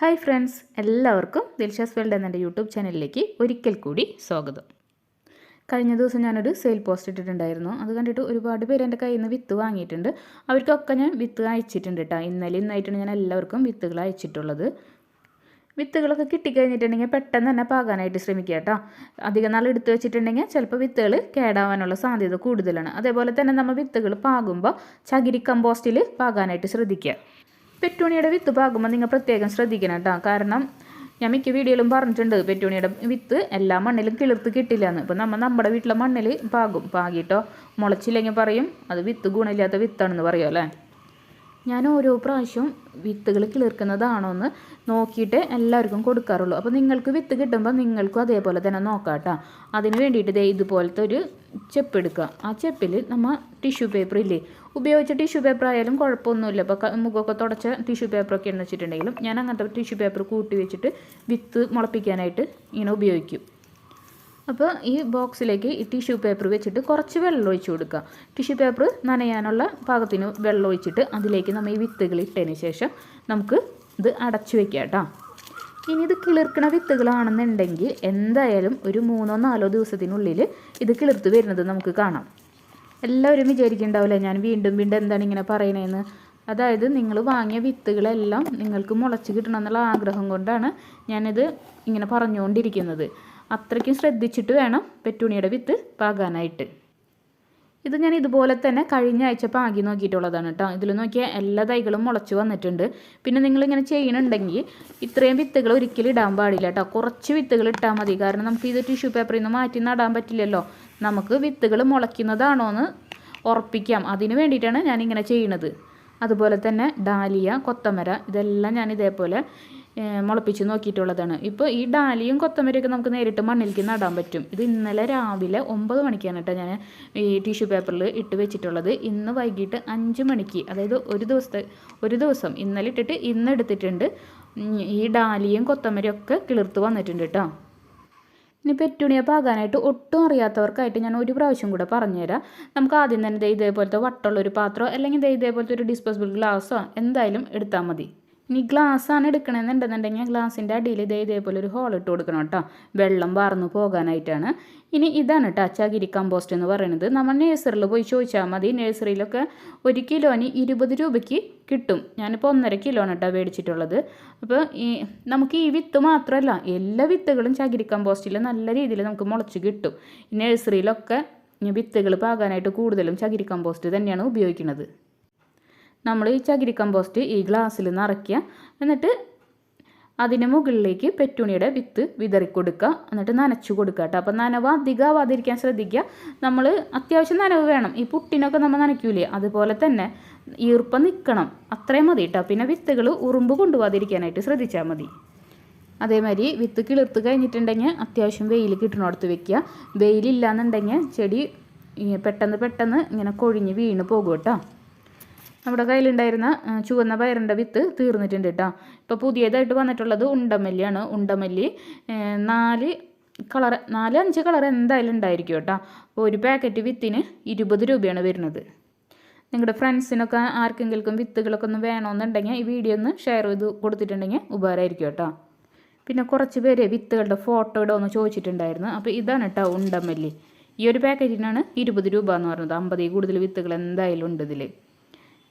Hi friends എല്ലാവർക്കും ദിൽഷാസ് world എന്ന YouTube ചാനലിലേക്ക് ഒരിക്കൽ കൂടി സ്വാഗതം. കഴിഞ്ഞ ദിവസം ഞാനൊരു സെയിൽ പോസ്റ്റ് ഇട്ടിട്ടുണ്ടായിരുന്നു. അത് കണ്ടിട്ട് ഒരുപാട് പേര് എന്റെ കയ്യിൽ നിന്ന് വിത്ത് വാങ്ങിയിട്ടുണ്ട്. അവർക്കൊക്കെ ഞാൻ വിത്ത് അയച്ചിട്ടുണ്ട് കേട്ടോ ഇന്നലെ ഇന്നായിട്ടാണ് ഞാൻ എല്ലാവർക്കും വിത്തുകൾ അയച്ചിട്ടുള്ളത്. വിത്തുകളൊക്കെ കിട്ടിക്കഴിഞ്ഞിട്ടുണ്ടെങ്കിൽ പെട്ടെന്ന് തന്നെ പാകാനായിട്ട് ശ്രമിക്കുക കേട്ടോ അധികം നാൾ എടുത്തു വെച്ചിട്ടുണ്ടെങ്കിൽ ചിലപ്പോൾ വിത്തുകൾ കേടാവാനുള്ള സാധ്യത കൂടുതലാണ്. അതേപോലെ തന്നെ നമ്മൾ വിത്തുകൾ പാകുമ്പോൾ ചകിരി കമ്പോസ്റ്റിൽ പാകാനായിട്ട് ശ്രദ്ധിക്കുക. പെറ്റൂണിയുടെ വിത്ത് പാകുമ്പോൾ നിങ്ങൾ പ്രത്യേകം ശ്രദ്ധിക്കണം കേട്ടോ. കാരണം ഞാൻ മിക്ക വീഡിയോയിലും പറഞ്ഞിട്ടുണ്ട് പെറ്റൂണിയുടെ വിത്ത് എല്ലാ മണ്ണിലും കിളിർത്ത് കിട്ടില്ല എന്ന് ഇപ്പം നമ്മൾ നമ്മുടെ വീട്ടിലെ മണ്ണിൽ പാകും. പാകിയിട്ടോ മുളച്ചില്ലെങ്കിൽ പറയും അത് വിത്ത് ഗുണമില്ലാത്ത വിത്താണെന്ന് പറയും അല്ലേ? ഞാൻ ഓരോ പ്രാവശ്യവും വിത്തുകൾ കിളിർക്കുന്നതാണോ എന്ന് നോക്കിയിട്ട് എല്ലാവർക്കും കൊടുക്കാറുള്ളൂ. അപ്പോൾ നിങ്ങൾക്ക് വിത്ത് കിട്ടുമ്പോൾ നിങ്ങൾക്കും അതേപോലെ തന്നെ നോക്കാം കേട്ടോ. അതിന് വേണ്ടിയിട്ട് ഇതേ ഇതുപോലത്തെ ഒരു ചെപ്പ് എടുക്കുക. ആ ചെപ്പിൽ നമ്മൾ ടിഷ്യൂ പേപ്പർ ഇല്ലേ ഉപയോഗിച്ച ടിഷ്യൂ പേപ്പർ ആയാലും കുഴപ്പമൊന്നുമില്ല. ഇപ്പോൾ മുഖമൊക്കെ തുടച്ച ടിഷ്യൂ പേപ്പറൊക്കെ എന്ന് വെച്ചിട്ടുണ്ടെങ്കിലും ഞാൻ അങ്ങനത്തെ ടിഷ്യൂ പേപ്പർ കൂട്ടി വെച്ചിട്ട് വിത്ത് മുളപ്പിക്കാനായിട്ട് ഇങ്ങനെ ഉപയോഗിക്കും. അപ്പോൾ ഈ ബോക്സിലേക്ക് ഈ ടിഷ്യൂ പേപ്പർ വെച്ചിട്ട് കുറച്ച് വെള്ളം ഒഴിച്ച് കൊടുക്കുക. ടിഷ്യൂ പേപ്പർ നനയാനുള്ള പാകത്തിന് വെള്ളം ഒഴിച്ചിട്ട് അതിലേക്ക് നമ്മൾ ഈ വിത്തുകൾ ഇട്ടതിന് ശേഷം നമുക്ക് ഇത് അടച്ചു വെക്കാം കേട്ടോ. ഇനി ഇത് കിളിർക്കണ വിത്തുകളാണെന്നുണ്ടെങ്കിൽ എന്തായാലും ഒരു മൂന്നോ നാലോ ദിവസത്തിനുള്ളിൽ ഇത് കിളിർത്ത് വരുന്നത് നമുക്ക് കാണാം. എല്ലാവരും വിചാരിക്കുന്നുണ്ടാവില്ല ഞാൻ വീണ്ടും വീണ്ടും എന്താണ് ഇങ്ങനെ പറയണതെന്ന് അതായത് നിങ്ങൾ വാങ്ങിയ വിത്തുകളെല്ലാം നിങ്ങൾക്ക് മുളച്ച് കിട്ടണം എന്നുള്ള ആഗ്രഹം കൊണ്ടാണ് ഞാനിത് ഇങ്ങനെ പറഞ്ഞുകൊണ്ടിരിക്കുന്നത്. അത്രയ്ക്കും ശ്രദ്ധിച്ചിട്ട് വേണം പെറ്റൂണിയുടെ വിത്ത് പാകാനായിട്ട്. ഇത് ഞാൻ ഇതുപോലെ തന്നെ കഴിഞ്ഞ ആഴ്ച പാകി നോക്കിയിട്ടുള്ളതാണ് കേട്ടോ ഇതിൽ നോക്കിയാൽ എല്ലാ തൈകളും മുളച്ചു വന്നിട്ടുണ്ട്. പിന്നെ നിങ്ങളിങ്ങനെ ചെയ്യണുണ്ടെങ്കിൽ ഇത്രയും വിത്തുകൾ ഒരിക്കലും ഇടാൻ പാടില്ല കേട്ടോ കുറച്ച് വിത്തുകൾ ഇട്ടാൽ മതി. കാരണം നമുക്ക് ഇത് ടിഷ്യൂ പേപ്പറിൽ നിന്ന് മാറ്റി നടാൻ പറ്റില്ലല്ലോ. നമുക്ക് വിത്തുകൾ മുളയ്ക്കുന്നതാണോ എന്ന് ഉറപ്പിക്കാം. അതിന് വേണ്ടിയിട്ടാണ് ഞാനിങ്ങനെ ചെയ്യണത്. അതുപോലെ തന്നെ ഡാലിയ കൊത്തമര ഇതെല്ലാം ഞാൻ ഇതേപോലെ മുളപ്പിച്ച് നോക്കിയിട്ടുള്ളതാണ്. ഇപ്പോൾ ഈ ഡാലിയും കൊത്തമരിയൊക്കെ നമുക്ക് നേരിട്ട് മണ്ണിലേക്ക് നടാൻ പറ്റും. ഇത് ഇന്നലെ രാവിലെ ഒമ്പത് മണിക്കാണ് കേട്ടോ ഞാൻ ഈ ടിഷ്യൂ പേപ്പറിൽ ഇട്ട് വെച്ചിട്ടുള്ളത്. ഇന്ന് വൈകിട്ട് അഞ്ച് മണിക്ക് അതായത് ഒരു ദിവസത്തെ ഒരു ദിവസം ഇന്നലെ ഇട്ടിട്ട് ഇന്ന് എടുത്തിട്ടുണ്ട്. ഈ ഡാലിയും കൊത്തമരിയൊക്കെ കിളിർത്ത് വന്നിട്ടുണ്ട് കേട്ടോ. ഇനി പെറ്റുണിയ പാകാനായിട്ട് ഒട്ടും അറിയാത്തവർക്കായിട്ട് ഞാൻ ഒരു പ്രാവശ്യം കൂടെ പറഞ്ഞുതരാം. നമുക്ക് ആദ്യം തന്നെ ഇതേപോലത്തെ വട്ടമുള്ള ഒരു പാത്രമോ അല്ലെങ്കിൽ ഇതേപോലത്തെ ഒരു ഡിസ്പോസിബിൾ ഗ്ലാസ്സോ എന്തായാലും എടുത്താൽ മതി. ഇനി ഗ്ലാസ് ആണ് എടുക്കണമെന്നുണ്ടെന്നുണ്ടെങ്കിൽ ഗ്ലാസിന്റെ അടിയിൽ ഇതേ ഇതേപോലെ ഒരു ഹോൾ ഇട്ട് കൊടുക്കണം കേട്ടോ. വെള്ളം വാർന്നു പോകാനായിട്ടാണ്. ഇനി ഇതാണ് കേട്ടോ ചകിരി കമ്പോസ്റ്റ് എന്ന് പറയുന്നത്. നമ്മൾ നേഴ്സറിയിൽ പോയി ചോദിച്ചാൽ മതി. നേഴ്സറിയിലൊക്കെ ഒരു കിലോന് ഇരുപത് രൂപയ്ക്ക് കിട്ടും. ഞാനിപ്പോൾ ഒന്നര കിലോണ് കേട്ടോ മേടിച്ചിട്ടുള്ളത്. അപ്പോൾ ഈ നമുക്ക് ഈ വിത്ത് മാത്രമല്ല എല്ലാ വിത്തുകളും ചകിരി കമ്പോസ്റ്റിൽ നല്ല രീതിയിൽ നമുക്ക് മുളച്ച് കിട്ടും. നേഴ്സറിയിലൊക്കെ വിത്തുകൾ പാകാനായിട്ട് കൂടുതലും ചകിരി കമ്പോസ്റ്റ് തന്നെയാണ് ഉപയോഗിക്കുന്നത്. നമ്മൾ ഈ ചകിരി കമ്പോസ്റ്റ് ഈ ഗ്ലാസ്സിൽ നിറയ്ക്കുക. എന്നിട്ട് അതിന് മുകളിലേക്ക് പെറ്റുണിയുടെ വിത്ത് വിതറി കൊടുക്കുക എന്നിട്ട് നനച്ചു കൊടുക്കുക കേട്ടോ. അപ്പോൾ നനവ് അധികമാവാതിരിക്കാൻ ശ്രദ്ധിക്കുക. നമ്മൾ അത്യാവശ്യം നനവ് വേണം. ഈ പുട്ടിനൊക്കെ നമ്മൾ നനയ്ക്കൂലേ? അതുപോലെ തന്നെ ഈർപ്പം നിൽക്കണം അത്രയും മതി കേട്ടോ. പിന്നെ വിത്തുകൾ ഉറുമ്പ് കൊണ്ടുപോകാതിരിക്കാനായിട്ട് ശ്രദ്ധിച്ചാൽ മതി. അതേമാതിരി വിത്ത് കിളിർത്ത് കഴിഞ്ഞിട്ടുണ്ടെങ്കിൽ അത്യാവശ്യം വെയിൽ കിട്ടണോടത്ത് വെക്കുക. വെയിലില്ലാന്നുണ്ടെങ്കിൽ ചെടി പെട്ടെന്ന് പെട്ടെന്ന് ഇങ്ങനെ കൊഴിഞ്ഞ് വീണ് പോകും കേട്ടോ. നമ്മുടെ കയ്യിലുണ്ടായിരുന്ന ചുവന്ന പയറിന്റെ വിത്ത് തീർന്നിട്ടുണ്ട് കേട്ടോ ഇപ്പോൾ പുതിയതായിട്ട് വന്നിട്ടുള്ളത് ഉണ്ടമല്ലിയാണ്. ഉണ്ടമല്ലി നാല് കളർ നാല് അഞ്ച് കളർ എന്തായാലും ഉണ്ടായിരിക്കും കേട്ടോ അപ്പോൾ ഒരു പാക്കറ്റ് വിത്തിന് ഇരുപത് രൂപയാണ് വരുന്നത്. നിങ്ങളുടെ ഫ്രണ്ട്സിനൊക്കെ ആർക്കെങ്കിലും വിത്തുകളൊക്കെ ഒന്ന് വേണമെന്നുണ്ടെങ്കിൽ ഈ വീഡിയോ ഒന്ന് ഷെയർ ചെയ്ത് കൊടുത്തിട്ടുണ്ടെങ്കിൽ ഉപകാരമായിരിക്കും കേട്ടോ പിന്നെ കുറച്ച് പേര് വിത്തുകളുടെ ഫോട്ടോ ഇടുമെന്ന് ചോദിച്ചിട്ടുണ്ടായിരുന്നു. അപ്പോൾ ഇതാണ് കേട്ടോ ഉണ്ടമല്ലി. ഈ ഒരു പാക്കറ്റിനാണ് ഇരുപത് രൂപ എന്ന് പറയുന്നത് അമ്പതിൽ കൂടുതൽ വിത്തുകൾ എന്തായാലും ഉണ്ട് ഇതിൽ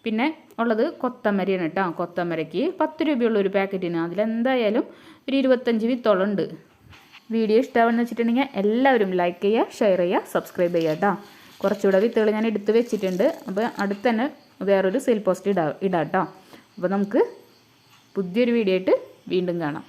പിന്നെ ഉള്ളത് കൊത്തമരയാണ് കേട്ടോ കൊത്തമരയ്ക്ക്. പത്ത് രൂപയുള്ള ഒരു പാക്കറ്റിന് അതിലെന്തായാലും ഒരു ഇരുപത്തഞ്ച് വിത്തോളം ഉണ്ട് വീഡിയോ ഇഷ്ടമാണെന്ന് വെച്ചിട്ടുണ്ടെങ്കിൽ എല്ലാവരും ലൈക്ക് ചെയ്യുക ഷെയർ ചെയ്യുക സബ്സ്ക്രൈബ് ചെയ്യുക കേട്ടോ. കുറച്ചുകൂടെ വിത്തുകൾ ഞാൻ എടുത്ത് വെച്ചിട്ടുണ്ട്. അപ്പോൾ അടുത്ത് തന്നെ വേറൊരു സെൽ പോസ്റ്റ് ഇടാം ഇടാം കേട്ടോ. അപ്പോൾ നമുക്ക് പുതിയൊരു വീഡിയോ ആയിട്ട് വീണ്ടും കാണാം.